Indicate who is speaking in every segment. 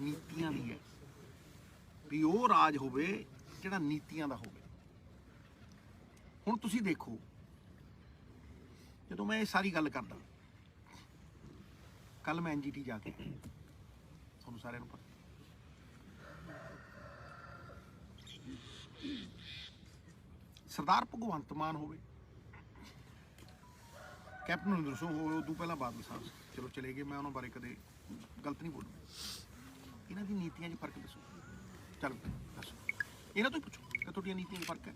Speaker 1: ਨੀਤੀਆਂ ਦੀ ਹੈ। ਵੀ ਉਹ ਰਾਜ ਹੋਵੇ ਜਿਹੜਾ ਨੀਤੀਆਂ ਦਾ ਹੋਵੇ। ਹੁਣ ਤੁਸੀਂ ਦੇਖੋ, ਜਦੋਂ ਮੈਂ ਇਹ ਸਾਰੀ ਗੱਲ ਕਰਦਾ, ਕੱਲ ਮੈਂ ਐਨਜੀਟੀ ਜਾ ਕੇ ਤੁਹਾਨੂੰ ਸਾਰਿਆਂ ਨੂੰ ਪਤਾ। ਸਰਦਾਰ ਭਗਵੰਤ ਮਾਨ ਹੋਵੇ, ਕੈਪਟਨ ਅਮਰਿੰਦਰ ਸਿੰਘ ਹੋਵੇ ਉਦੋਂ ਪਹਿਲਾਂ ਬਾਦਲ ਸਾਹਿਬ ਚਲੋ ਚਲੇ ਗਏ, ਮੈਂ ਉਹਨਾਂ ਬਾਰੇ ਕਦੇ ਗਲਤ ਨਹੀਂ ਬੋਲੂੰ ਇਹਨਾਂ ਦੀ ਨੀਤੀਆਂ 'ਚ ਫ਼ਰਕ ਦੱਸੋ। ਚਲੋ ਦੱਸੋ। ਇਹਨਾਂ ਤੋਂ ਹੀ ਪੁੱਛੋ ਕਿ ਤੁਹਾਡੀਆਂ ਨੀਤੀਆਂ 'ਚ ਫ਼ਰਕ ਹੈ।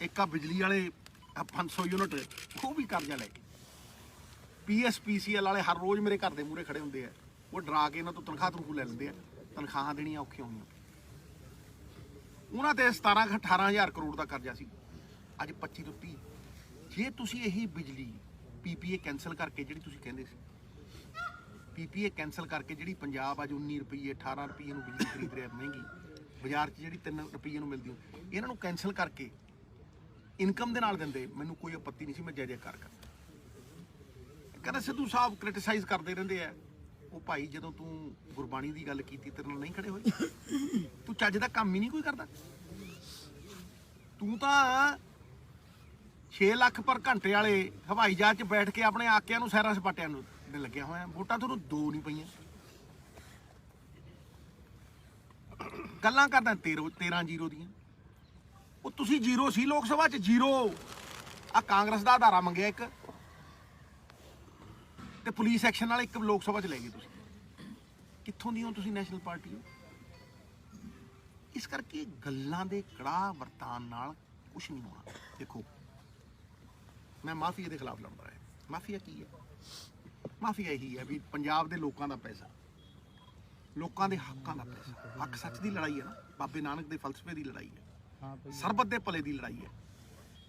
Speaker 1: ਇੱਕ ਆ ਬਿਜਲੀ ਵਾਲੇ ਆ 500 ਯੂਨਿਟ, ਉਹ ਵੀ ਕਰਜ਼ਾ ਲੈ ਕੇ। ਪੀਐਸਪੀਸੀਐਲ ਵਾਲੇ ਹਰ ਰੋਜ਼ ਮੇਰੇ ਘਰ ਦੇ ਮੂਹਰੇ ਖੜੇ ਹੁੰਦੇ ਆ। ਉਹ ਡਰਾ ਕੇ ਇਹਨਾਂ ਤੋਂ ਤਨਖਾਹ ਤਨਖੂ ਲੈ ਲੈਂਦੇ ਆ। ਤਨਖਾਹਾਂ ਦੇਣੀਆਂ ਔਖੀਆਂ ਹੋਈਆਂ ਉਹਨਾਂ ਤੇ 17 ਕੁ 18000 ਕਰੋੜ ਦਾ ਕਰਜ਼ਾ ਸੀ। ਅੱਜ 25 ਤੋਂ 30 ਜੇ ਤੁਸੀਂ ਇਹੀ ਬਿਜਲੀ ਪੀਪੀਏ ਕੈਨਸਲ ਕਰਕੇ ਜਿਹੜੀ ਤੁਸੀਂ ਕਹਿੰਦੇ ਸੀ ਪੀਪੀਏ ਕੈਨਸਲ ਕਰਕੇ ਜਿਹੜੀ ਪੰਜਾਬ ਅੱਜ 19 ਰੁਪਏ 18 ਰੁਪਏ ਨੂੰ ਬਿਜਲੀ ਖਰੀਦ ਰਿਹਾ ਮਹਿੰਗੀ ਬਾਜ਼ਾਰ 'ਚ ਜਿਹੜੀ 3 ਰੁਪਏ ਨੂੰ ਮਿਲਦੀ ਹੋਈ, ਇਹਨਾਂ ਨੂੰ ਕੈਨਸਲ ਕਰਕੇ ਇਨਕਮ ਦੇ ਨਾਲ ਦਿੰਦੇ ਮੈਨੂੰ ਕੋਈ ਆਪੱਤੀ ਨਹੀਂ ਸੀ ਮੈਂ ਜੈ ਜੈਕਾਰ ਕਰਦਾ। ਕਹਿੰਦਾ ਸਿੱਧੂ ਸਾਹਿਬ ਕ੍ਰਿਟਿਸਾਈਜ਼ ਕਰਦੇ ਰਹਿੰਦੇ ਆ ਉਹ ਭਾਈ ਜਦੋਂ ਤੂੰ ਗੁਰਬਾਣੀ ਦੀ ਗੱਲ ਕੀਤੀ ਤੇਰੇ ਨਾਲ ਨਹੀਂ ਖੜੇ ਹੋਏ। ਤੂੰ ਚੱਜ ਦਾ ਕੰਮ ਹੀ ਨਹੀਂ ਕੋਈ ਕਰਦਾ। ਤੂੰ ਤਾਂ 6 ਲੱਖ ਪਰ ਘੰਟੇ ਵਾਲੇ ਹਵਾਈ ਜਹਾਜ਼ 'ਚ ਬੈਠ ਕੇ ਆਪਣੇ ਆਕਿਆਂ ਨੂੰ ਸੈਰਾਂ ਸਪਾਟਿਆਂ ਨੂੰ ਦੇ ਲੱਗਿਆ ਹੋਇਆ। ਵੋਟਾਂ ਤੁਹਾਨੂੰ ਦੋ ਨਹੀਂ ਪਈਆਂ। ਗੱਲਾਂ ਕਰਦਾ 13 13 ਜ਼ੀਰੋ ਦੀਆਂ। ਉਹ ਤੁਸੀਂ ਜ਼ੀਰੋ ਸੀ ਲੋਕ ਸਭਾ 'ਚ, ਜ਼ੀਰੋ। ਆ ਕਾਂਗਰਸ ਦਾ ਆਧਾਰਾ ਮੰਗਿਆ ਇੱਕ। ਤੇ ਪੁਲਿਸ ਐਕਸ਼ਨ ਨਾਲ ਇੱਕ ਲੋਕ ਸਭਾ 'ਚ ਲੈ ਗਏ ਤੁਸੀਂ। ਕਿੱਥੋਂ ਦੀ ਹੋ ਤੁਸੀਂ ਨੈਸ਼ਨਲ ਪਾਰਟੀ ਹੋ? ਇਸ ਕਰਕੇ ਗੱਲਾਂ ਦੇ ਕੜਾ ਵਰਤਾਨ ਨਾਲ ਕੁਝ ਨਹੀਂ ਹੋਣਾ। ਦੇਖੋ, ਮੈਂ ਮਾਫੀਆ ਦੇ ਖਿਲਾਫ ਲੜਦਾ ਰਿਹਾ ਮਾਫੀਆ ਕੀ ਹੈ? ਮਾਫੀਆ ਇਹੀ ਹੈ ਵੀ ਪੰਜਾਬ ਦੇ ਲੋਕਾਂ ਦਾ ਪੈਸਾ ਲੋਕਾਂ ਦੇ ਹੱਕਾਂ ਦਾ ਪੈਸਾ। ਹੱਕ ਸੱਚ ਦੀ ਲੜਾਈ ਹੈ ਨਾ ਬਾਬੇ ਨਾਨਕ ਦੇ ਫਲਸਫੇ ਦੀ ਲੜਾਈ ਹੈ। ਸਰਬੱਤ ਦੇ ਭਲੇ ਦੀ ਲੜਾਈ ਹੈ।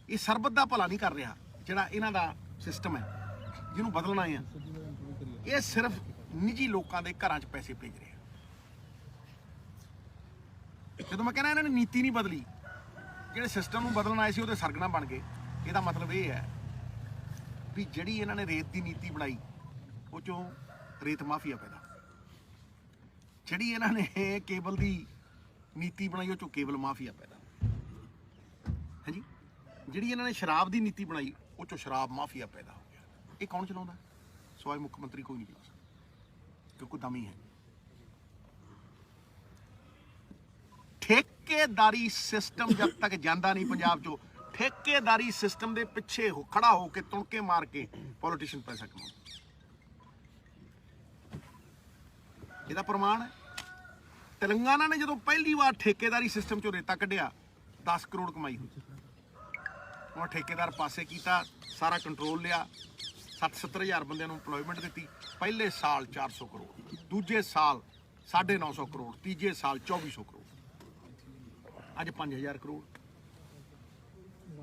Speaker 1: ਇਹ ਸਰਬੱਤ ਦਾ ਭਲਾ ਨਹੀਂ ਕਰ ਰਿਹਾ ਜਿਹੜਾ ਇਹਨਾਂ ਦਾ ਸਿਸਟਮ ਹੈ ਜਿਹਨੂੰ ਬਦਲਣਾ ਹੈ। ਇਹ ਸਿਰਫ ਨਿੱਜੀ ਲੋਕਾਂ ਦੇ ਘਰਾਂ 'ਚ ਪੈਸੇ ਭੇਜ ਰਿਹਾ। ਜਦੋਂ ਮੈਂ ਕਹਿੰਦਾ ਇਹਨਾਂ ਨੇ ਨੀਤੀ ਨਹੀਂ ਬਦਲੀ ਜਿਹੜੇ ਸਿਸਟਮ ਨੂੰ ਬਦਲਣ ਆਏ ਸੀ ਉਹਦੇ ਸਰਗਣਾ ਬਣ ਗਏ। ਇਹਦਾ ਮਤਲਬ ਇਹ ਹੈ ਵੀ ਜਿਹੜੀ ਇਹਨਾਂ ਨੇ ਰੇਤ ਦੀ ਨੀਤੀ ਬਣਾਈ ਉਹ ਚੋਂ ਰੇਤ ਮਾਫੀਆ ਪੈਦਾ। ਜਿਹੜੀ ਇਹਨਾਂ ਨੇ ਕੇਬਲ ਦੀ ਨੀਤੀ ਬਣਾਈ ਉਹ ਚੋਂ ਕੇਬਲ ਮਾਫੀਆ ਪੈਦਾ। ਹਾਂਜੀ? ਜਿਹੜੀ ਇਹਨਾਂ ਨੇ ਸ਼ਰਾਬ ਦੀ ਨੀਤੀ ਬਣਾਈ ਉਹ ਚੋਂ ਸ਼ਰਾਬ ਮਾਫੀਆ ਪੈਦਾ ਹੋ ਗਿਆ। ਇਹ ਕੌਣ ਚਲਾਉਂਦਾ? ਸਵਾਏ ਮੁੱਖ ਮੰਤਰੀ ਕੋਈ ਨਹੀਂ ਚਲਾ ਸਕਦਾ, ਕਿਉਂਕਿ ਦਮੀ ਹੈ। ਠੇਕੇਦਾਰੀ ਸਿਸਟਮ ਜਦ ਤੱਕ ਜਾਂਦਾ ਨਹੀਂ ਪੰਜਾਬ 'ਚੋਂ, ਠੇਕੇਦਾਰੀ ਸਿਸਟਮ ਦੇ ਪਿੱਛੇ ਹੋ ਖੜਾ ਹੋ ਕੇ ਤੁਣਕੇ ਮਾਰ ਕੇ ਪੋਲੀਟੀਸ਼ੀਅਨ ਪੈਸਾ ਕਮਾਉਂਦੇ। ਇਹਦਾ ਪ੍ਰਮਾਣ ਹੈ। ਤੇਲੰਗਾਨਾ ਨੇ ਜਦੋਂ ਪਹਿਲੀ ਵਾਰ ਠੇਕੇਦਾਰੀ ਸਿਸਟਮ 'ਚੋਂ ਰੇਤਾ ਕੱਢਿਆ 10 ਕਰੋੜ ਕਮਾਈ ਹੋਈ। ਉਹ ਠੇਕੇਦਾਰ ਪਾਸੇ ਕੀਤਾ, ਸਾਰਾ ਕੰਟਰੋਲ ਲਿਆ 7-70 ਹਜ਼ਾਰ ਬੰਦਿਆਂ ਨੂੰ EMPLOYMENT ਦਿੱਤੀ। ਪਹਿਲੇ ਸਾਲ 400 ਕਰੋੜ, ਦੂਜੇ ਸਾਲ 950 ਕਰੋੜ, ਤੀਜੇ ਸਾਲ 2400 ਕਰੋੜ। ਅੱਜ 5000 ਕਰੋੜ।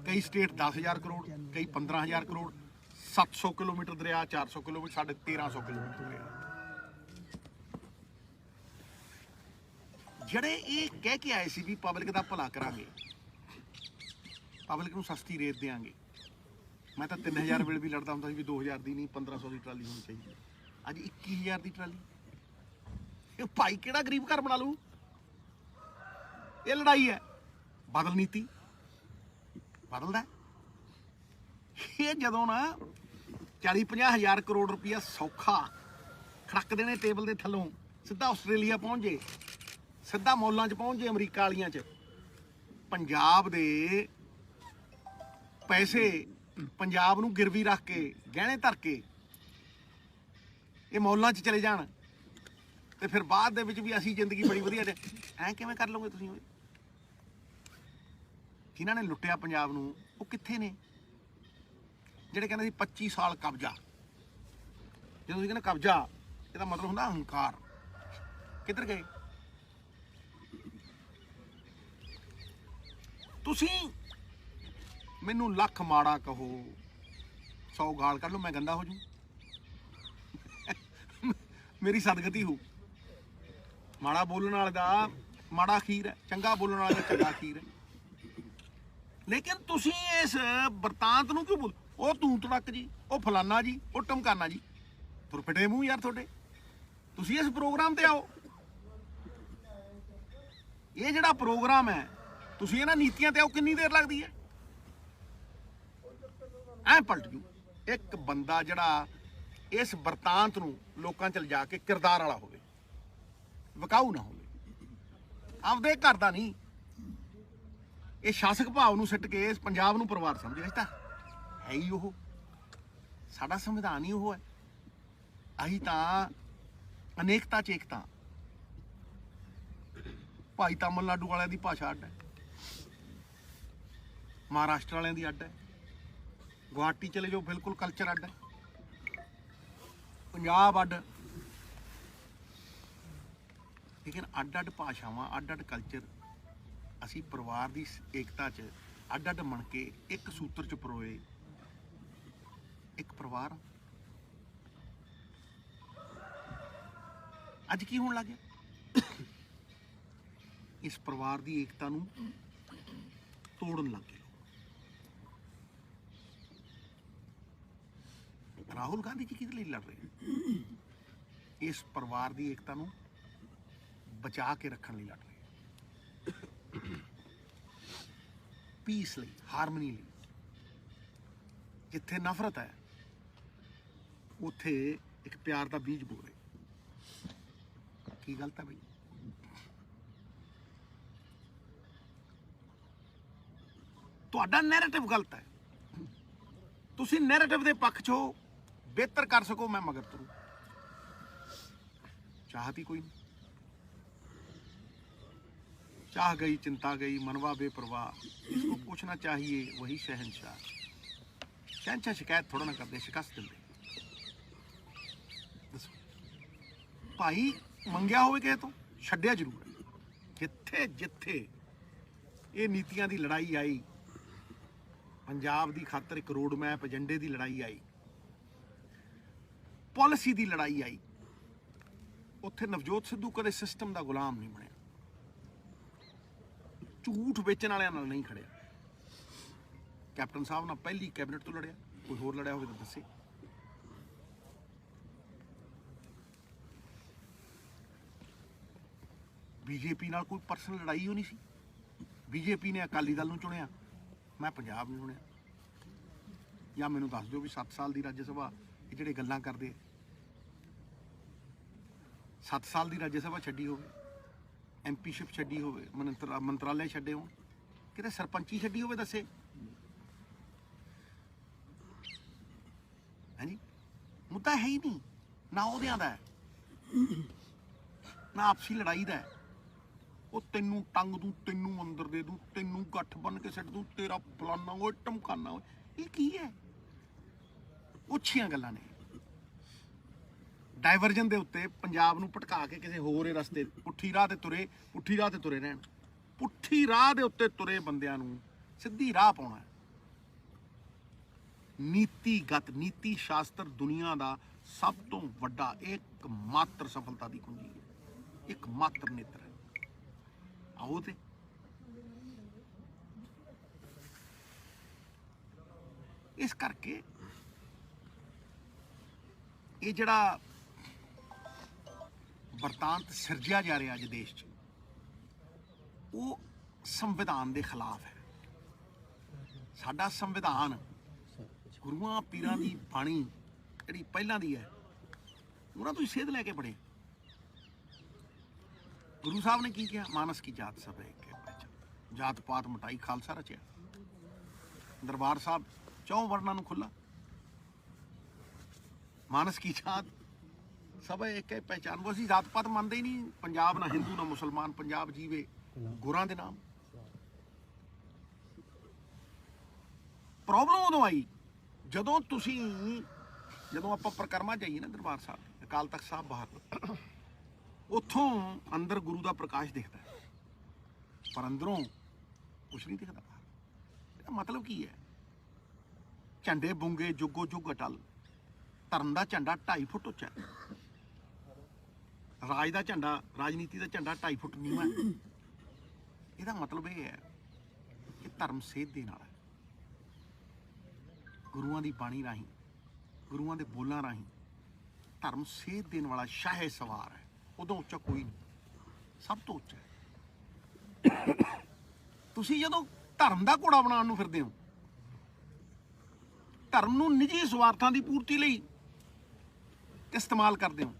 Speaker 1: ਕਈ ਸਟੇਟ 10000 ਕਰੋੜ, ਕਈ 15000 ਕਰੋੜ। 700 ਕਿਲੋਮੀਟਰ ਦਰਿਆ 400 ਕਿਲੋਮੀਟਰ ਸਾਡੇ 1300 ਕਿਲੋਮੀਟਰ ਦਰਿਆ। ਜਿਹੜੇ ਇਹ ਕਹਿ ਕੇ ਆਏ ਸੀ ਵੀ ਪਬਲਿਕ ਦਾ ਭਲਾ ਕਰਾਂਗੇ ਪਬਲਿਕ ਨੂੰ ਸਸਤੀ ਰੇਟ ਦੇਾਂਗੇ। ਮੈਂ ਤਾਂ 3000 ਬਿਲ ਵੀ ਲੜਦਾ ਹੁੰਦਾ ਸੀ ਵੀ 2000 ਦੀ ਨਹੀਂ 1500 ਦੀ ਟਰਾਲੀ ਹੋਣੀ ਚਾਹੀਦੀ ਹੈ। ਅੱਜ 21000 ਦੀ ਟਰਾਲੀ। ਇਹ ਭਾਈ ਕਿਹੜਾ ਗਰੀਬ ਘਰ ਬਣਾ ਲੂ ਇਹ ਲੜਾਈ ਹੈ। ਬਦਲ ਨੀਤੀ। ਬਦਲਦਾ ਇਹ ਜਦੋਂ ਨਾ 40 50 ਹਜ਼ਾਰ ਕਰੋੜ ਰੁਪਇਆ ਸੌਖਾ ਖੜਕ ਦੇਣੇ ਟੇਬਲ ਦੇ ਥੱਲੋਂ, ਸਿੱਧਾ ਆਸਟ੍ਰੇਲੀਆ ਪਹੁੰਚ ਜੇ। ਸਿੱਧਾ ਮੌਲਾਂ 'ਚ ਪਹੁੰਚ ਜੇ ਅਮਰੀਕਾ ਵਾਲੀਆਂ 'ਚ। ਪੰਜਾਬ ਦੇ ਪੈਸੇ ਪੰਜਾਬ ਨੂੰ ਗਿਰਵੀ ਰੱਖ ਕੇ, ਗਹਿਣੇ ਧਰ ਕੇ ਇਹ ਮੌਲਾਂ 'ਚ ਚਲੇ ਜਾਣ। ਤੇ ਫਿਰ ਬਾਅਦ ਦੇ ਵਿੱਚ ਵੀ ਅਸੀਂ ਜ਼ਿੰਦਗੀ ਬੜੀ ਵਧੀਆ ਦੇ ਐ ਕਿਵੇਂ ਕਰ ਲਓਗੇ ਤੁਸੀਂ ਓਏ? ਜਿਨ੍ਹਾਂ ਨੇ ਲੁੱਟਿਆ ਪੰਜਾਬ ਨੂੰ? ਉਹ ਕਿੱਥੇ ਨੇ? ਜਿਹੜੇ ਕਹਿੰਦੇ ਸੀ 25 ਸਾਲ ਕਬਜ਼ਾ। ਜਦੋਂ ਤੁਸੀਂ ਕਹਿੰਦੇ ਕਬਜ਼ਾ, ਇਹਦਾ ਮਤਲਬ ਹੁੰਦਾ ਹੰਕਾਰ ਕਿੱਧਰ ਗਏ? ਤੁਸੀਂ ਮੈਨੂੰ ਲੱਖ ਮਾੜਾ ਕਹੋ 100 ਗਾਲ ਕੱਢ ਲਓ, ਮੈਂ ਗੰਦਾ ਹੋ ਜੂ ਮੇਰੀ ਸਦਗਤੀ ਹੋ। ਮਾੜਾ ਬੋਲਣ ਵਾਲੇ ਦਾ ਮਾੜਾ ਖੀਰ ਹੈ, ਚੰਗਾ ਬੋਲਣ ਵਾਲੇ ਦਾ ਚੰਗਾ ਖੀਰ ਹੈ। ਲੇਕਿਨ ਤੁਸੀਂ ਇਸ ਵਰਤਾਂਤ ਨੂੰ ਕਿਉਂ ਬੋਲ? ਉਹ ਤੂੰ ਤੜਕ ਜੀ, ਉਹ ਫਲਾਨਾ ਜੀ, ਉਹ ਟਮਕਾਨਾ ਜੀ। ਤੁਰ ਫਿਟੇ ਮੂੰਹ ਯਾਰ ਤੁਹਾਡੇ। ਤੁਸੀਂ ਇਸ ਪ੍ਰੋਗਰਾਮ ਤੇ ਆਓ। ਇਹ ਜਿਹੜਾ ਪ੍ਰੋਗਰਾਮ ਹੈ ਤੁਸੀਂ ਇਹਨਾਂ ਨੀਤੀਆਂ ਤੇ ਆਓ, ਕਿੰਨੀ ਦੇਰ ਲੱਗਦੀ ਹੈ? ਐ ਪਲਟ ਜੂ। ਇੱਕ ਬੰਦਾ ਜਿਹੜਾ ਇਸ ਵਰਤਾਂਤ ਨੂੰ ਲੋਕਾਂ ਚ ਲਿਜਾ ਕੇ ਕਿਰਦਾਰ ਵਾਲਾ ਹੋਵੇ, ਵਿਕਾਊ ਨਾ ਹੋਵੇ, ਆਪਦੇ ਘਰ ਦਾ ਨਹੀਂ। ਇਹ ਸ਼ਾਸਕ ਭਾਵ ਨੂੰ ਸਿੱਟ ਕੇ ਇਸ ਪੰਜਾਬ ਨੂੰ ਪਰਿਵਾਰ ਸਮਝਿਆ ਤਾਂ ਹੈ ਹੀ ਉਹ। ਸਾਡਾ ਸੰਵਿਧਾਨ ਹੀ ਉਹ ਹੈ। ਅਸੀਂ ਤਾਂ ਅਨੇਕਤਾ ਚ ਏਕਤਾ। ਭਾਈ ਤਾਮਿਲਨਾਡੂ ਵਾਲਿਆਂ ਦੀ ਭਾਸ਼ਾ ਅੱਡ ਹੈ। ਮਹਾਰਾਸ਼ਟਰ ਵਾਲਿਆਂ ਦੀ ਅੱਡ ਹੈ। ਗੁਹਾਟੀ ਚਲੇ ਜਾਓ, ਬਿਲਕੁਲ ਕਲਚਰ ਅੱਡ ਹੈ। ਪੰਜਾਬ ਅੱਡ। ਲੇਕਿਨ ਅੱਡ ਅੱਡ ਭਾਸ਼ਾਵਾਂ ਅੱਡ ਅੱਡ ਕਲਚਰ ਅਸੀਂ ਪਰਿਵਾਰ ਦੀ ਏਕਤਾ 'ਚ ਅੱਡ ਅੱਡ ਬਣ ਕੇ ਇੱਕ ਸੂਤਰ 'ਚ ਪਰੋਏ। ਇੱਕ ਪਰਿਵਾਰ। ਹਾਂ। ਅੱਜ ਕੀ ਹੋਣ ਲੱਗ ਗਿਆ? ਇਸ ਪਰਿਵਾਰ ਦੀ ਏਕਤਾ ਨੂੰ ਤੋੜਨ ਲੱਗ ਗਿਆ ਰਾਹੁਲ ਗਾਂਧੀ ਜੀ ਕਿਹਦੇ ਲਈ ਲੜ ਰਹੇ ਇਸ ਪਰਿਵਾਰ ਦੀ ਏਕਤਾ ਨੂੰ ਬਚਾ ਕੇ ਰੱਖਣ ਲਈ ਲੜ ਰਹੇ ਪੀਸ ਲਈ ਹਾਰਮਨੀ ਲਈ। ਜਿੱਥੇ ਨਫ਼ਰਤ ਹੈ, ਉੱਥੇ ਇੱਕ ਪਿਆਰ ਦਾ ਬੀਜ ਬੋ ਰਹੇ ਕੀ ਗਲਤ ਹੈ ਬਈ? ਤੁਹਾਡਾ ਨੈਰੇਟਿਵ ਗਲਤ ਹੈ। ਤੁਸੀਂ ਨੈਰੇਟਿਵ ਦੇ ਪੱਖ 'ਚ ਹੋ। ਬਿਹਤਰ ਕਰ ਸਕੋ ਮੈਂ ਮਗਰ ਤੁਰੂ ਚਾਹਤੀ ਕੋਈ ਨਹੀਂ चाह गई चिंता गई मनवा बेपरवाह इसको पूछना चाहिए वही शहनशाह शहनशाह शिकायत थोड़ा ना करते शिकस्त ਦਿੰਦੇ ਦੱਸੋ ਭਾਈ ਮੰਗਿਆ ਹੋਵੇ ਕਿਸੇ ਤੋਂ ਛੱਡਿਆ ਜ਼ਰੂਰ ਹੈ ਜਿੱਥੇ ਜਿੱਥੇ ਇਹ ਨੀਤੀਆਂ ਦੀ ਲੜਾਈ ਆਈ ਪੰਜਾਬ ਦੀ ਖਾਤਰ ਇੱਕ ਰੋਡ ਮੈਪ ਏਜੰਡੇ ਦੀ ਲੜਾਈ ਆਈ ਪਾਲਿਸੀ ਦੀ ਲੜਾਈ ਆਈ। ਉੱਥੇ ਨਵਜੋਤ ਸਿੱਧੂ ਕਦੇ ਸਿਸਟਮ ਦਾ ਗੁਲਾਮ ਨਹੀਂ ਬਣਿਆ। ਝੂਠ ਵੇਚਣ ਵਾਲਿਆਂ ਨਾਲ ਨਹੀਂ ਖੜਿਆ। ਕੈਪਟਨ ਸਾਹਿਬ ਨਾਲ ਪਹਿਲੀ ਕੈਬਨਿਟ ਤੋਂ ਲੜਿਆ। ਕੋਈ ਹੋਰ ਲੜਿਆ ਹੋਵੇ ਤਾਂ ਦੱਸੇ। ਬੀਜੇਪੀ ਨਾਲ ਕੋਈ ਪਰਸਨਲ ਲੜਾਈ ਹੋ ਨਹੀਂ ਸੀ। ਬੀਜੇਪੀ ਨੇ ਅਕਾਲੀ ਦਲ ਨੂੰ ਚੁਣਿਆ। ਮੈਂ ਪੰਜਾਬ ਨੂੰ ਚੁਣਿਆ। ਜਾਂ ਮੈਨੂੰ ਦੱਸ ਦਿਓ ਵੀ 7 ਸਾਲ ਦੀ ਰਾਜ ਸਭਾ ਇਹ ਜਿਹੜੇ ਗੱਲਾਂ ਕਰਦੇ 7 ਸਾਲ ਦੀ ਰਾਜ ਸਭਾ ਛੱਡੀ ਹੋਵੇ ਐਮਪੀਸ਼ਿਪ ਛੱਡੀ ਹੋਵੇ ਮੰਤਰਾ ਮੰਤਰਾਲੇ ਛੱਡੇ ਹੋਣ, ਕਿਤੇ ਸਰਪੰਚੀ ਛੱਡੀ ਹੋਵੇ ਦੱਸੇ। ਹਾਂਜੀ ਮੁੱਦਾ ਹੈ ਹੀ ਨਹੀਂ, ਨਾ ਉਹਦਿਆਂ ਦਾ ਨਾ ਆਪਸੀ ਲੜਾਈ ਦਾ ਉਹ ਤੈਨੂੰ ਟੰਗ ਦੂੰ, ਤੈਨੂੰ ਅੰਦਰ ਦੇ ਦੂੰ, ਤੈਨੂੰ ਗੱਠ ਬੰਨ ਕੇ ਛੱਡ ਦੂੰ, ਤੇਰਾ ਫਲਾਨਾ ਓਏ ਟਮਕਾਨਾ ਓਏ, ਇਹ ਕੀ ਹੈ? ਉੱਚੀਆਂ ਗੱਲਾਂ ਨੇ। ਡਾਈਵਰਜਨ ਦੇ ਉੱਤੇ ਪੰਜਾਬ ਨੂੰ ਭਟਕਾ ਕੇ ਕਿਸੇ ਹੋਰ ਰਸਤੇ, ਪੁੱਠੀ ਰਾਹ ਤੇ ਤੁਰੇ, ਪੁੱਠੀ ਰਾਹ ਤੇ ਤੁਰੇ ਰਹਿਣ। ਪੁੱਠੀ ਰਾਹ ਦੇ ਉੱਤੇ ਤੁਰੇ ਬੰਦਿਆਂ ਨੂੰ ਸਿੱਧੀ ਰਾਹ ਪਾਉਣਾ ਹੈ। ਨੀਤੀਗਤ ਨੀਤੀ ਸ਼ਾਸਤਰ ਦੁਨੀਆ ਦਾ ਸਭ ਤੋਂ ਵੱਡਾ ਇੱਕ ਮਾਤਰ ਸਫਲਤਾ ਦੀ ਕੁੰਜੀ ਹੈ। ਇੱਕ ਮਾਤਰ ਨੇਤਰ ਹੈ। ਆਓ ਤੇ। ਇਸ ਕਰਕੇ ਇਹ ਜਿਹੜਾ ਵਰਤਾਂਤ ਸਿਰਜਿਆ ਜਾ ਰਿਹਾ ਅੱਜ ਦੇਸ਼ 'ਚ। ਉਹ ਸੰਵਿਧਾਨ ਦੇ ਖਿਲਾਫ ਹੈ। ਸਾਡਾ ਸੰਵਿਧਾਨ ਗੁਰੂਆਂ ਪੀਰਾਂ ਦੀ ਬਾਣੀ ਜਿਹੜੀ ਪਹਿਲਾਂ ਦੀ ਹੈ, ਉਹਨਾਂ ਤੋਂ ਹੀ ਸੇਧ ਲੈ ਕੇ ਪੜੇ ਗੁਰੂ ਸਾਹਿਬ ਨੇ ਕੀ ਕਿਹਾ? ਮਾਨਸ ਕੀ ਜਾਤ ਸਭ ਹੈ ਜਾਤ ਪਾਤ ਮਟਾਈ ਖਾਲਸਾ ਰਚਿਆ। ਦਰਬਾਰ ਸਾਹਿਬ ਚੌਂ ਵਰਨਾਂ ਨੂੰ ਖੁੱਲਾ ਮਾਨਸ ਕੀ ਜਾਤ? ਸਭ ਇੱਕ ਹੈ ਪਹਿਚਾਨ ਉਹ ਅਸੀਂ ਜਾਤ ਪਾਤ ਮੰਨਦੇ ਹੀ ਨਹੀਂ। ਪੰਜਾਬ ਨਾ ਹਿੰਦੂ, ਨਾ ਮੁਸਲਮਾਨ, ਪੰਜਾਬ ਜੀਵੇ ਗੁਰਾਂ ਦੇ ਨਾਮ। ਪ੍ਰੋਬਲਮ ਉਦੋਂ ਆਈ ਜਦੋਂ ਤੁਸੀਂ, ਜਦੋਂ ਆਪਾਂ ਪ੍ਰਕਰਮਾ ਜਾਈਏ ਨਾ ਦਰਬਾਰ ਸਾਹਿਬ, ਅਕਾਲ ਤਖਤ ਸਾਹਿਬ ਬਾਹਰ ਉੱਥੋਂ ਅੰਦਰ ਗੁਰੂ ਦਾ ਪ੍ਰਕਾਸ਼ ਦਿਖਦਾ ਪਰ ਅੰਦਰੋਂ ਕੁਛ ਨਹੀਂ ਦਿਖਦਾ। ਬਾਹਰ ਇਹਦਾ ਮਤਲਬ ਕੀ ਹੈ? ਝੰਡੇ ਬੁੰਗੇ, ਜੁਗੋ ਜੁਗ ਅਟਲ, ਧਰਮ ਦਾ ਝੰਡਾ 2.5 ਫੁੱਟ ਉੱਚਾ ਹੈ। ਰਾਜ ਦਾ ਝੰਡਾ, ਰਾਜਨੀਤੀ ਦਾ ਝੰਡਾ 2.5 ਫੁੱਟ ਨੀਵਾਂ ਹੈ। ਇਹਦਾ ਮਤਲਬ ਇਹ ਹੈ ਕਿ ਧਰਮ ਸੇਧ ਦੇ ਨਾਲ ਗੁਰੂਆਂ ਦੀ ਬਾਣੀ ਰਾਹੀਂ, ਗੁਰੂਆਂ ਦੇ ਬੋਲਾਂ ਰਾਹੀਂ ਧਰਮ ਸੇਧ ਦੇਣ ਵਾਲਾ ਸ਼ਾਹੇ ਸਵਾਰ ਹੈ। ਉਦੋਂ ਉੱਚਾ ਕੋਈ ਨਹੀਂ। ਸਭ ਤੋਂ ਉੱਚਾ ਹੈ। ਤੁਸੀਂ ਜਦੋਂ ਧਰਮ ਦਾ ਘੋੜਾ ਬਣਾਉਣ ਨੂੰ ਫਿਰਦੇ ਹੋ, ਧਰਮ ਨੂੰ ਨਿੱਜੀ ਸਵਾਰਥਾਂ ਦੀ ਪੂਰਤੀ ਲਈ ਇਸਤੇਮਾਲ ਕਰਦੇ ਹੋ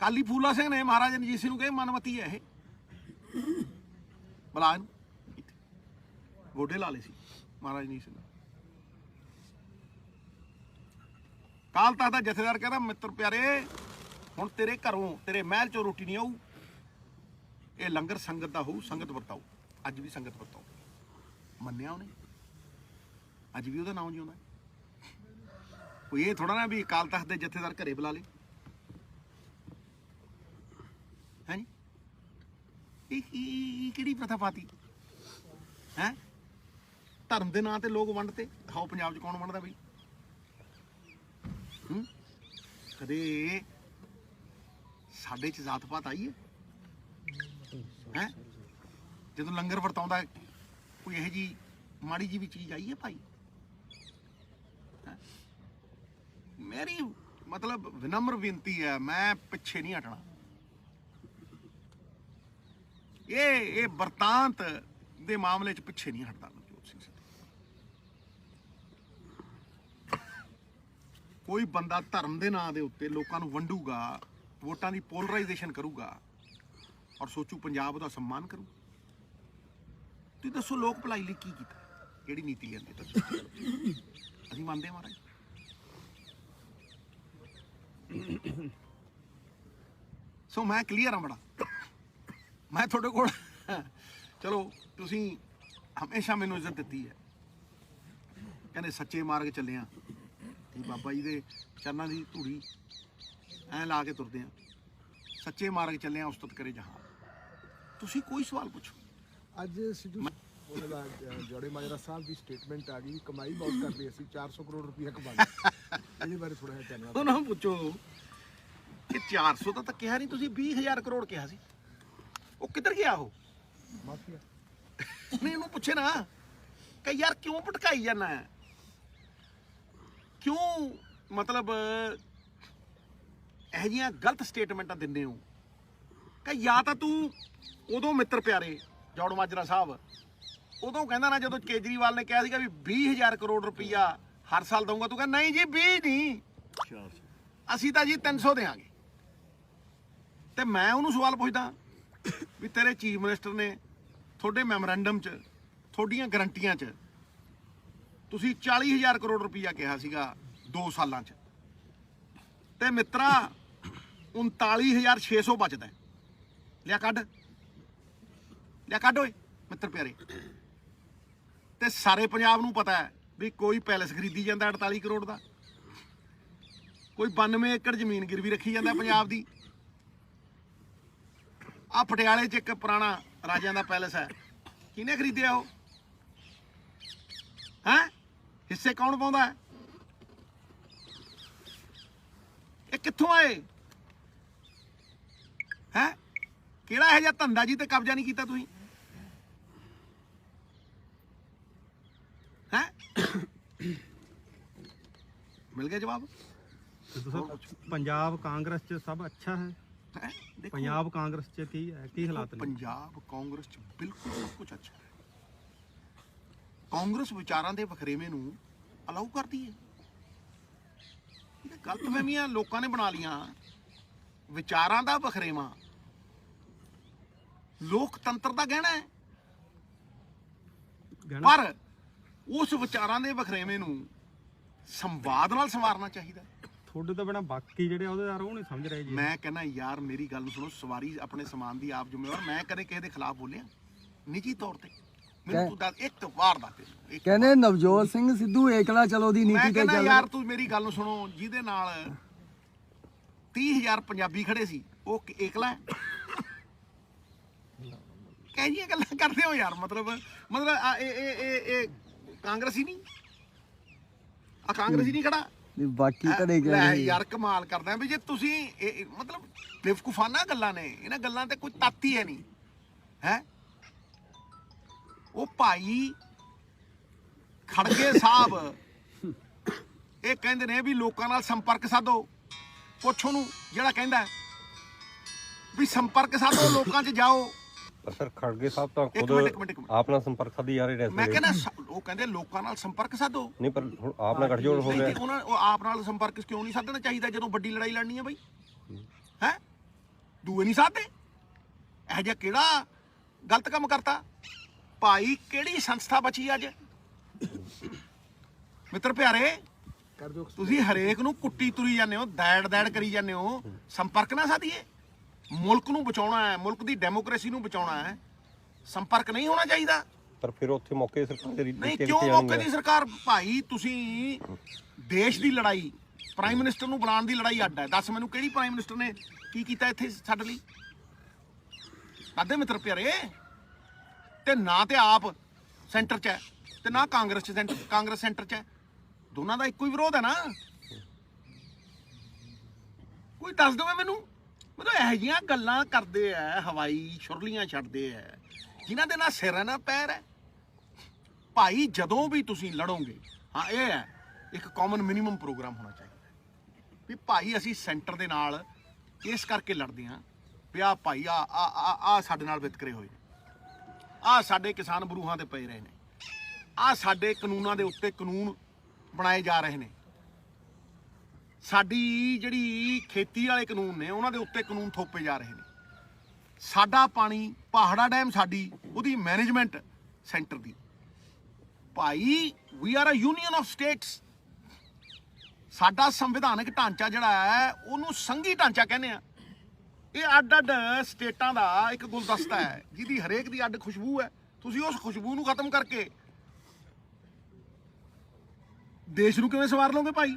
Speaker 1: ਕਾਲੀ ਫੂਲਾ ਸਿੰਘ ਨੇ, ਮਹਾਰਾਜਾ ਰਣਜੀਤ ਸਿੰਘ ਨੂੰ ਕਹੇ, ਮਨਮਤੀ ਹੈ ਇਹ। ਬੁਲਾ ਇਹਨੂੰ। ਗੋਡੇ ਲਾ ਲਏ ਸੀ, ਮਹਾਰਾਜ ਰਣਜੀਤ ਸਿੰਘ ਨੇ। ਕਾਲ ਤਖਤ ਦਾ ਜਥੇਦਾਰ ਕਹਿੰਦਾ, ਮਿੱਤਰ ਪਿਆਰੇ, ਹੁਣ ਤੇਰੇ ਘਰੋਂ, ਤੇਰੇ ਮਹਿਲ ਚੋਂ ਰੋਟੀ ਨਹੀਂ ਆਊ। ਇਹ ਲੰਗਰ ਸੰਗਤ ਦਾ ਹੋਊ, ਸੰਗਤ ਵਰਤਾਓ ਅੱਜ ਵੀ ਸੰਗਤ ਵਰਤਾਓ ਮੰਨਿਆ ਉਹਨੇ? ਅੱਜ ਵੀ ਉਹਦਾ ਨਾਮ ਜਿਉਂਦਾ ਕੋਈ ਇਹ ਥੋੜਾ ਨਾ ਵੀ ਕਾਲ ਤਖਤ ਦੇ ਜਥੇਦਾਰ ਘਰੇ ਬੁਲਾ ਲੇ। ਹਾਂਜੀ ਇਹ ਇਹ ਕਿਹੜੀ ਪ੍ਰਥਾ ਪਾਤੀ? ਹੈ? ਧਰਮ ਦੇ ਨਾਂ ਤੇ ਲੋਕ ਵੰਡਤੇ ਦਿਖਾਓ ਪੰਜਾਬ 'ਚ ਕੌਣ ਵੰਡਦਾ ਬਈ? ਹੂੰ? ਕਦੇ ਸਾਡੇ 'ਚ ਜ਼ਾਤ ਪਾਤ ਆਈ ਹੈ? ਹੈ? ਜਦੋਂ ਲੰਗਰ ਵਰਤਾਉਂਦਾ ਕੋਈ ਇਹੋ ਜੀ ਮਾੜੀ ਜੀ ਵੀ ਚੀਜ਼ ਆਈ ਹੈ ਭਾਈ? ਹੈਂ? ਮੇਰੀ ਮਤਲਬ ਵਿਨਮਰ ਬੇਨਤੀ ਹੈ, ਮੈਂ ਪਿੱਛੇ ਨਹੀਂ ਹਟਣਾ। ਇਹ ਇਹ ਵਰਤਾਂਤ ਦੇ ਮਾਮਲੇ 'ਚ ਪਿੱਛੇ ਨਹੀਂ ਹਟਦਾ ਨਵਜੋਤ ਸਿੰਘ ਸਿੱਧੂ। ਕੋਈ ਬੰਦਾ ਧਰਮ ਦੇ ਨਾਂ ਦੇ ਉੱਤੇ ਲੋਕਾਂ ਨੂੰ ਵੰਡੂਗਾ, ਵੋਟਾਂ ਦੀ ਪੋਲਰਾਈਜੇਸ਼ਨ ਕਰੂਗਾ ਔਰ ਸੋਚੂ ਪੰਜਾਬ ਦਾ ਸਨਮਾਨ ਕਰੂ। ਤੁਸੀਂ ਦੱਸੋ ਲੋਕ ਭਲਾਈ ਲਈ ਕੀ ਕੀਤਾ? ਕਿਹੜੀ ਨੀਤੀ ਲੈਂਦੇ ਦੱਸੋ ਅਸੀਂ ਮੰਨਦੇ ਹਾਂ ਮਹਾਰਾਜ। ਸੋ ਮੈਂ ਕਲੀਅਰ ਹਾਂ ਬੜਾ ਮੈਂ ਤੁਹਾਡੇ ਕੋਲ ਚਲੋ ਤੁਸੀਂ ਹਮੇਸ਼ਾ ਮੈਨੂੰ ਇੱਜ਼ਤ ਦਿੱਤੀ ਹੈ। ਕਹਿੰਦੇ ਸੱਚੇ ਮਾਰਗ ਚੱਲੇ ਆ। ਤੇ ਬਾਬਾ ਜੀ ਦੇ ਚਰਨਾਂ ਦੀ ਧੂੜੀ ਐ ਲਾ ਕੇ ਤੁਰਦੇ ਆ। ਸੱਚੇ ਮਾਰਗ ਚੱਲੇ ਆ ਉਸਤਤ ਕਰੇ ਜਹਾਂ। ਤੁਸੀਂ ਕੋਈ ਸਵਾਲ ਪੁੱਛੋ।
Speaker 2: ਅੱਜ ਸਿੱਧੂ ਉਹਨਾਂ ਦਾ ਅ, ਜੋੜੇ ਮਾਜਰਾ ਸਾਹਿਬ ਦੀ ਸਟੇਟਮੈਂਟ ਆ ਗਈ ਕਮਾਈ ਬਹੁਤ ਕਰਦੇ ਅਸੀਂ 400 ਕਰੋੜ ਰੁਪਇਆ ਕਮਾਉਂਦੇ ਇਹਦੇ ਬਾਰੇ ਥੋੜਾ ਜਿਹਾ ਚਾਨਣਾ
Speaker 1: ਉਹਨਾਂ ਨੂੰ ਪੁੱਛੋ ਕਿ 400 ਦਾ ਤਾਂ ਕਿਹਾ ਨਹੀਂ ਤੁਸੀਂ 20000 ਕਰੋੜ ਕਿਹਾ ਸੀ। ਉਹ ਕਿੱਧਰ ਗਿਆ ਉਹ?
Speaker 2: ਮਾਫੀਆ
Speaker 1: ਨਹੀਂ ਇਹਨੂੰ ਪੁੱਛੇ ਨਾ। ਕਿ ਯਾਰ ਕਿਉਂ ਭਟਕਾਈ ਜਾਂਦਾ ਹੈ? ਕਿਉਂ ਮਤਲਬ ਇਹ ਜੀਆਂ ਗਲਤ ਸਟੇਟਮੈਂਟਾਂ ਦਿੰਦੇ ਹੋ? ਕਿ ਜਾਂ ਤਾਂ ਤੂੰ ਉਦੋਂ ਮਿੱਤਰ ਪਿਆਰੇ ਜੌੜ ਮਾਜਰਾ ਸਾਹਿਬ। ਉਦੋਂ ਕਹਿੰਦਾ ਨਾ ਜਦੋਂ ਕੇਜਰੀਵਾਲ ਨੇ ਕਿਹਾ ਸੀਗਾ ਵੀ 20000 ਕਰੋੜ ਰੁਪਈਆ ਹਰ ਸਾਲ ਦਊਂਗਾ ਤੂੰ ਕਹਿੰਦਾ ਨਹੀਂ ਜੀ 20 ਨਹੀਂ। ਅਸੀਂ ਤਾਂ ਜੀ 300 ਦੇਾਂਗੇ ਤੇ ਮੈਂ ਉਹਨੂੰ ਸਵਾਲ ਪੁੱਛਦਾ ਵੀ ਤੇਰੇ ਚੀਫ ਮਿਨਿਸਟਰ ਨੇ ਤੁਹਾਡੇ ਮੈਮੋਰੈਂਡਮ 'ਚ, ਤੁਹਾਡੀਆਂ ਗਰੰਟੀਆਂ 'ਚ ਤੁਸੀਂ 40000 ਕਰੋੜ ਰੁਪਈਆ ਕਿਹਾ ਸੀਗਾ 2 ਸਾਲਾਂ 'ਚ। ਤੇ ਮਿੱਤਰਾ 39600 ਬਚਦਾ ਲਿਆ ਕੱਢ। ਲਿਆ ਕੱਢ ਓਏ, ਮਿੱਤਰ ਪਿਆਰੇ। ਤੇ ਸਾਰੇ ਪੰਜਾਬ ਨੂੰ ਪਤਾ ਹੈ ਵੀ ਕੋਈ ਪੈਲਸ ਖਰੀਦੀ ਜਾਂਦਾ 48 ਕਰੋੜ ਦਾ। ਕੋਈ 92 ਏਕੜ ਜ਼ਮੀਨ ਗਿਰਵੀ ਰੱਖੀ ਜਾਂਦਾ ਪੰਜਾਬ ਦੀ। ਆ ਪਟਿਆਲੇ 'ਚ ਇੱਕ ਪੁਰਾਣਾ ਰਾਜਿਆਂ ਦਾ ਪੈਲਸ ਹੈ। ਕਿਹਨੇ ਖਰੀਦਿਆ ਉਹ? ਹੈ? ਹਿੱਸੇ ਕੌਣ ਪਾਉਂਦਾ ਹੈ? ਇਹ ਕਿੱਥੋਂ ਆਏ? ਹੈ? ਕਿਹੜਾ ਇਹ ਜਿਹਾ ਧੰਦਾ ਜੀ ਤੇ ਕਬਜ਼ਾ ਨਹੀਂ ਕੀਤਾ ਤੁਸੀਂ? ਹੈ? ਮਿਲ ਗਿਆ ਜਵਾਬ?
Speaker 3: ਪੰਜਾਬ ਕਾਂਗਰਸ ਚ ਸਭ ਅੱਛਾ ਹੈ।
Speaker 1: ਹੈਂ?
Speaker 3: ਪੰਜਾਬ ਕਾਂਗਰਸ ਚ ਕੀ ਹੈ? ਕੀ ਹਾਲਾਤ ਨੇ?
Speaker 1: ਪੰਜਾਬ ਕਾਂਗਰਸ ਚ ਬਿਲਕੁਲ ਸਭ ਕੁਝ ਅੱਛਾ ਹੈ। ਕਾਂਗਰਸ ਵਿਚਾਰਾਂ ਦੇ ਵਖਰੇਵੇਂ ਨੂੰ ਅਲਾਉ ਕਰਦੀ ਹੈ। ਇਹ ਗਲਤਫਹਿਮੀਆਂ ਲੋਕਾਂ ਨੇ ਬਣਾ ਲੀਆਂ ਵਿਚਾਰਾਂ ਦਾ ਵਖਰੇਵਾ। ਲੋਕਤੰਤਰ ਦਾ ਗਹਿਣਾ ਹੈ। ਪਰ ਉਸ ਵਿਚਾਰਾਂ ਦੇ ਵਖਰੇਵੇਂ ਨੂੰ ਸੰਵਾਦ ਨਾਲ ਸੰਵਾਰਨਾ ਚਾਹੀਦਾ ਹੈ।
Speaker 3: ਤੁਹਾਡੇ ਤੋਂ ਬਿਨਾ ਬਾਕੀ ਜਿਹੜੇ ਅਹੁਦੇਦਾਰ ਉਹ ਨਹੀਂ ਸਮਝ ਰਹੇ ਜੀ।
Speaker 1: ਮੈਂ ਕਹਿੰਦਾ ਯਾਰ ਮੇਰੀ ਗੱਲ ਨੂੰ ਸੁਣੋ ਸਵਾਰੀ ਆਪਣੇ ਸਮਾਨ ਦੀ ਆਪ ਜ਼ਿੰਮੇਵਾਰ ਮੈਂ ਕਦੇ ਕਿਸੇ ਦੇ ਖਿਲਾਫ ਬੋਲਿਆ। ਨਿੱਜੀ ਤੌਰ ਤੇ। ਮੈਨੂੰ ਤੂੰ ਦੱਸ ਇੱਕ ਵਾਰ ਦੱਸ
Speaker 4: ਕਹਿੰਦੇ ਨਵਜੋਤ ਸਿੰਘ ਸਿੱਧੂ ਏਕਲਾ ਚਲੋ ਦੀ ਨੀਤੀ ਤੇ
Speaker 1: ਕਹਿੰਦਾ
Speaker 4: ਚੱਲ।
Speaker 1: ਯਾਰ ਤੂੰ ਮੇਰੀ ਗੱਲ ਨੂੰ ਸੁਣੋ ਜਿਹਦੇ ਨਾਲ 30000 ਪੰਜਾਬੀ ਖੜੇ ਸੀ ਉਹ ਏਕਲਾ ਹੈ। ਕਹਿ ਜੀਆਂ ਗੱਲਾਂ ਕਰਦੇ ਹੋ ਯਾਰ? ਮਤਲਬ ਮਤਲਬ ਇਹ ਇਹ ਇਹ ਕਾਂਗਰਸੀ ਨਹੀਂ? ਆ ਕਾਂਗਰਸੀ ਨਹੀਂ ਖੜਾ?
Speaker 4: ਨਹੀਂ, ਬਾਕੀ ਤਾਂ ਨਹੀਂ
Speaker 1: ਲੈ
Speaker 4: ਕਹਿੰਦੇ
Speaker 1: ਯਾਰ ਕਮਾਲ ਕਰਦਾ ਵੀ ਜੇ ਤੁਸੀਂ ਇਹ- ਇਹ ਮਤਲਬ ਬੇਵਕੂਫਾਨਾ ਗੱਲਾਂ ਨੇ ਇਹਨਾਂ ਗੱਲਾਂ ਤੇ ਕੋਈ ਤੱਤ ਹੀ ਹੈ ਨਹੀਂ ਹੈ? ਉਹ ਭਾਈ ਖੜਗੇ ਸਾਹਿਬ ਇਹ ਕਹਿੰਦੇ ਨੇ ਵੀ ਲੋਕਾਂ ਨਾਲ ਸੰਪਰਕ ਸਾਧੋ ਪੁੱਛ ਉਹਨੂੰ ਜਿਹੜਾ ਕਹਿੰਦਾ ਹੈ ਵੀ ਸੰਪਰਕ ਸਾਧੋ ਲੋਕਾਂ 'ਚ ਜਾਓ।
Speaker 5: ਪਰ ਸਰ ਖੜਗੇ ਸਾਹਿਬ ਤਾਂ
Speaker 1: ਇੱਕ
Speaker 5: ਖੁਦ
Speaker 1: ਮਿੰਟ, ਇੱਕ ਮਿੰਟ, ਇੱਕ ਮਿੰਟ।
Speaker 5: ਆਪ ਨਾਲ ਸੰਪਰਕ ਸਾਧੀ ਜਾ ਰਹੇ ਨੇ ਇਸ
Speaker 1: ਮੈਂ
Speaker 5: ਵੇਲੇ।
Speaker 1: ਕਹਿੰਦਾ ਸ- ਉਹ ਕਹਿੰਦੇ ਲੋਕਾਂ ਨਾਲ ਸੰਪਰਕ ਸਾਧੋ।
Speaker 5: ਨਹੀਂ ਪਰ ਹੁਣ ਆਪ ਨਾਲ ਗੱਠਜੋੜ ਹੋ
Speaker 1: ਨਹੀਂ
Speaker 5: ਗਿਆ।
Speaker 1: ਤੇ ਉਹਨਾਂ ਉਹ ਆਪ ਨਾਲ ਸੰਪਰਕ ਕਿਉਂ ਨਹੀਂ ਸਾਧਣਾ ਚਾਹੀਦਾ ਜਦੋਂ ਵੱਡੀ ਲੜਾਈ ਲੜਨੀ ਹੈ ਬਈ? ਹੈ? ਦੂਏ ਨਹੀਂ ਸਾਧਦੇ। ਇਹ ਜਿਹਾ ਕਿਹੜਾ ਗਲਤ ਕੰਮ ਕਰਤਾ? ਭਾਈ ਕਿਹੜੀ ਸੰਸਥਾ ਬਚੀ ਅੱਜ? ਮਿੱਤਰ ਪਿਆਰੇ
Speaker 2: ਕਰ ਦਿਓ
Speaker 1: ਤੁਸੀਂ ਹਰੇਕ ਨੂੰ ਕੁੱਟੀ ਤੁਰੀ ਜਾਂਦੇ ਹੋ ਦੈੜ ਦੈੜ ਕਰੀ ਜਾਂਦੇ ਹੋ। ਸੰਪਰਕ ਨਾ ਸਾਧੀਏ। ਮੁਲਕ ਨੂੰ ਬਚਾਉਣਾ ਹੈ ਮੁਲਕ ਦੀ ਡੈਮੋਕ੍ਰੇਸੀ ਨੂੰ ਬਚਾਉਣਾ ਹੈ ਸੰਪਰਕ ਨਹੀਂ ਹੋਣਾ ਚਾਹੀਦਾ।
Speaker 5: ਪਰ ਫਿਰ ਉੱਥੇ ਮੌਕੇ ਸਰਕਾਰ ਦੇ
Speaker 1: ਨਹੀਂ ਕਿਉਂ ਮੌਕੇ ਦੀ ਸਰਕਾਰ? ਭਾਈ ਤੁਸੀਂ ਦੇਸ਼ ਦੀ ਲੜਾਈ ਪ੍ਰਾਈਮ ਮਿਨਿਸਟਰ ਨੂੰ ਬੁਲਾਉਣ ਦੀ ਲੜਾਈ ਅੱਡ ਹੈ। ਦੱਸ ਮੈਨੂੰ ਕਿਹੜੀ ਪ੍ਰਾਈਮ ਮਿਨਿਸਟਰ ਨੇ ਕੀ ਕੀਤਾ ਇੱਥੇ ਸਾਡੇ ਲਈ? ਸਾਡੇ ਮਿੱਤਰ ਪਿਆਰੇ ਤੇ ਨਾ ਤੇ ਆਪ ਸੈਂਟਰ 'ਚ ਹੈ ਤੇ ਨਾ ਕਾਂਗਰਸ 'ਚ ਸੈਂਟਰ ਕਾਂਗਰਸ ਸੈਂਟਰ 'ਚ ਹੈ। ਦੋਨਾਂ ਦਾ ਇੱਕੋ ਹੀ ਵਿਰੋਧ ਹੈ ਨਾ? ਕੋਈ ਦੱਸ ਦੇਵੇ ਮੈਨੂੰ? ਮਤਲਬ ਇਹੋ ਜਿਹੀਆਂ ਗੱਲਾਂ ਕਰਦੇ ਆ ਹਵਾਈ ਛੁਰਲੀਆਂ ਛੱਡਦੇ ਆ ਜਿਨ੍ਹਾਂ ਦੇ ਨਾਲ ਸਿਰ ਹੈ ਨਾ ਪੈਰ ਹੈ ਭਾਈ, ਜਦੋਂ ਵੀ ਤੁਸੀਂ ਲੜੋਗੇ, ਹਾਂ, ਇਹ ਹੈ ਇੱਕ ਕਾਮਨ ਮਿਨੀਮਮ ਪ੍ਰੋਗਰਾਮ ਹੋਣਾ ਚਾਹੀਦਾ ਵੀ ਭਾਈ, ਅਸੀਂ ਸੈਂਟਰ ਦੇ ਨਾਲ ਇਸ ਕਰਕੇ ਲੜਦੇ ਹਾਂ ਵੀ ਆ ਭਾਈ ਆ ਆ ਆ- ਆ ਸਾਡੇ ਨਾਲ ਵਿਤਕਰੇ ਹੋਏ ਆ ਸਾਡੇ ਕਿਸਾਨ ਬਰੂਹਾਂ ਤੇ ਪਏ ਰਹੇ ਨੇ। ਆ ਸਾਡੇ ਕਾਨੂੰਨਾਂ ਦੇ ਉੱਤੇ ਕਾਨੂੰਨ ਬਣਾਏ ਜਾ ਰਹੇ ਨੇ। ਸਾਡੀ ਜਿਹੜੀ ਖੇਤੀ ਵਾਲੇ ਕਾਨੂੰਨ ਨੇ, ਉਹਨਾਂ ਦੇ ਉੱਤੇ ਕਾਨੂੰਨ ਥੋਪੇ ਜਾ ਰਹੇ ਨੇ। ਸਾਡਾ ਪਾਣੀ, ਪਹਾੜਾ ਡੈਮ ਸਾਡੀ, ਉਹਦੀ ਮੈਨੇਜਮੈਂਟ ਸੈਂਟਰ ਦੀ। ਭਾਈ we are a union of states ਸਾਡਾ ਸੰਵਿਧਾਨਕ ਢਾਂਚਾ ਜਿਹੜਾ ਹੈ, ਉਹਨੂੰ ਸੰਘੀ ਢਾਂਚਾ ਕਹਿੰਦੇ ਆ। ਇਹ ਅੱਡ ਅੱਡ ਸਟੇਟਾਂ ਦਾ ਇੱਕ ਗੁਲਦਸਤਾ ਹੈ, ਜਿਹਦੀ ਹਰੇਕ ਦੀ ਅੱਡ ਖੁਸ਼ਬੂ ਹੈ। ਤੁਸੀਂ ਉਸ ਖੁਸ਼ਬੂ ਨੂੰ ਖਤਮ ਕਰਕੇ ਦੇਸ਼ ਨੂੰ ਕਿਵੇਂ ਸਵਾਰ ਲਓਗੇ ਭਾਈ?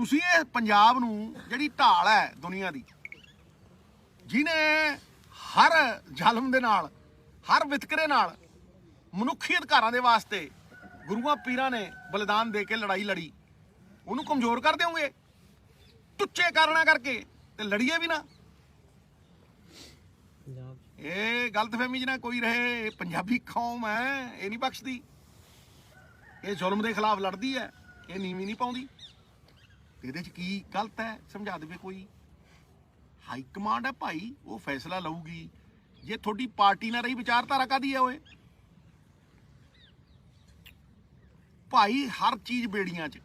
Speaker 1: ਤੁਸੀਂ ਇਹ ਪੰਜਾਬ ਨੂੰ ਜਿਹੜੀ ਢਾਲ ਹੈ ਦੁਨੀਆ ਦੀ ਜਿਨੇ ਹਰ ਜ਼ਾਲਮ ਦੇ ਨਾਲ, ਹਰ ਵਿਤਕਰੇ ਨਾਲ ਮਨੁੱਖੀ ਅਧਿਕਾਰਾਂ ਦੇ ਵਾਸਤੇ ਗੁਰੂਆਂ ਪੀਰਾਂ ਨੇ ਬਲੀਦਾਨ ਦੇ ਕੇ ਲੜਾਈ ਲੜੀ, ਉਹਨੂੰ ਕਮਜ਼ੋਰ ਕਰ ਦਿਓਗੇ? ਟੁੱਚੇ ਕਾਰਨਾਂ ਕਰਕੇ ਤੇ ਲੜੀਏ ਵੀ ਨਾ। ਇਹ ਗਲਤਫਹਿਮੀ ਜਿਹਨਾਂ ਕੋਈ ਰਹੇ, ਇਹ ਪੰਜਾਬੀ ਕੌਮ ਹੈ, ਇਹ ਨਹੀਂ ਬਖਸ਼ਦੀ। ਇਹ ਜ਼ੁਲਮ ਦੇ ਖਿਲਾਫ ਲੜਦੀ ਹੈ, ਇਹ ਨੀਵੀਂ ਨਹੀਂ ਪਾਉਂਦੀ। ਇਹਦੇ 'ਚ ਕੀ ਗਲਤ ਹੈ? ਸਮਝਾ ਦੇਵੇ ਕੋਈ। ਹਾਈ ਕਮਾਂਡ ਹੈ ਭਾਈ, ਉਹ ਫੈਸਲਾ ਲਊਗੀ। ਜੇ ਤੁਹਾਡੀ ਪਾਰਟੀ ਨਾਲ ਰਹੀ, ਵਿਚਾਰਧਾਰਾ ਕਾਦੀ ਹੈ ਓਏ? ਭਾਈ, ਹਰ ਚੀਜ਼ ਬੇੜੀਆਂ 'ਚ।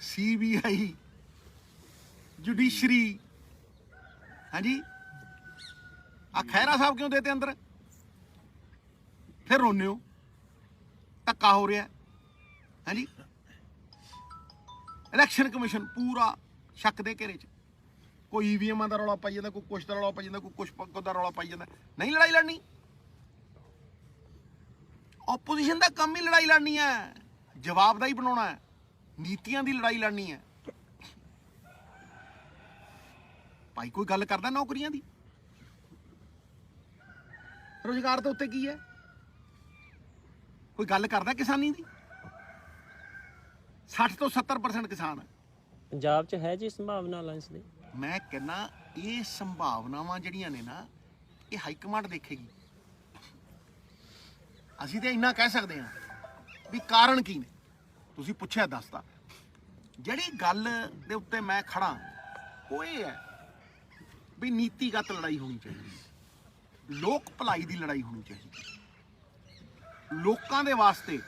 Speaker 1: ਸੀਬੀਆਈ ਜੁਡੀਸ਼ਰੀ ਹਾਂਜੀ? ਆ ਖੈਰਾ ਸਾਹਿਬ ਕਿਉਂ ਦੇਤੇ ਅੰਦਰ? ਫਿਰ ਰੋਨੇ ਹੋ। ਧੱਕਾ ਹੋ ਰਿਹਾ। ਹਾਂਜੀ ਇਲੈਕਸ਼ਨ ਕਮਿਸ਼ਨ ਪੂਰਾ ਸ਼ੱਕ ਦੇ ਘੇਰੇ 'ਚ। ਕੋਈ ਈਵੀਐਮਾਂ ਦਾ ਰੌਲਾ ਪਾਈ ਜਾਂਦਾ, ਕੋਈ ਕੁਛ ਦਾ ਰੌਲਾ ਪਾਈ ਜਾਂਦਾ, ਕੋਈ ਕੁਛ ਪੱਕੋ ਦਾ ਰੌਲਾ ਪਾਈ ਜਾਂਦਾ। ਨਹੀਂ ਲੜਾਈ ਲੜਨੀ। ਆਪੋਜੀਸ਼ਨ ਦਾ ਕੰਮ ਹੀ ਲੜਾਈ ਲੜਨੀ ਹੈ। ਜਵਾਬਦਾਈ ਬਣਾਉਣਾ ਹੈ। ਨੀਤੀਆਂ ਦੀ ਲੜਾਈ ਲੜਨੀ ਹੈ। ਭਾਈ ਕੋਈ ਗੱਲ ਕਰਦਾ ਨੌਕਰੀਆਂ ਦੀ? ਰੋਜ਼ਗਾਰ ਦੇ ਉੱਤੇ ਕੀ ਹੈ? ਕੋਈ ਗੱਲ ਕਰਦਾ ਕਿਸਾਨੀ ਦੀ? 60 ਤੋਂ 70% ਕਿਸਾਨ
Speaker 6: ਪੰਜਾਬ 'ਚ ਹੈ ਜੀ ਸੰਭਾਵਨਾ ਅਲਾਈਅੰਸ ਦੀ?
Speaker 1: ਮੈਂ ਕਹਿੰਨਾ ਇਹ ਸੰਭਾਵਨਾਵਾਂ ਜਿਹੜੀਆਂ ਨੇ ਨਾ ਇਹ ਹਾਈ ਕਮਾਂਡ ਦੇਖੇਗੀ। ਅਸੀਂ ਤੇ ਇੰਨਾ ਕਹਿ ਸਕਦੇ ਹਾਂ ਵੀ ਕਾਰਨ ਕੀ ਨੇ? ਤੁਸੀਂ ਪੁੱਛਿਆ ਦੱਸਦਾ ਜਿਹੜੀ ਗੱਲ ਦੇ ਉੱਤੇ ਮੈਂ ਖੜਾ ਉਹ ਇਹ ਹੈ ਵੀ ਨੀਤੀਗਤ ਲੜਾਈ ਹੋਣੀ ਚਾਹੀਦੀ ਲੋਕ ਭਲਾਈ ਦੀ ਲੜਾਈ ਹੋਣੀ ਚਾਹੀਦੀ ਲੋਕਾਂ ਦੇ ਵਾਸਤੇ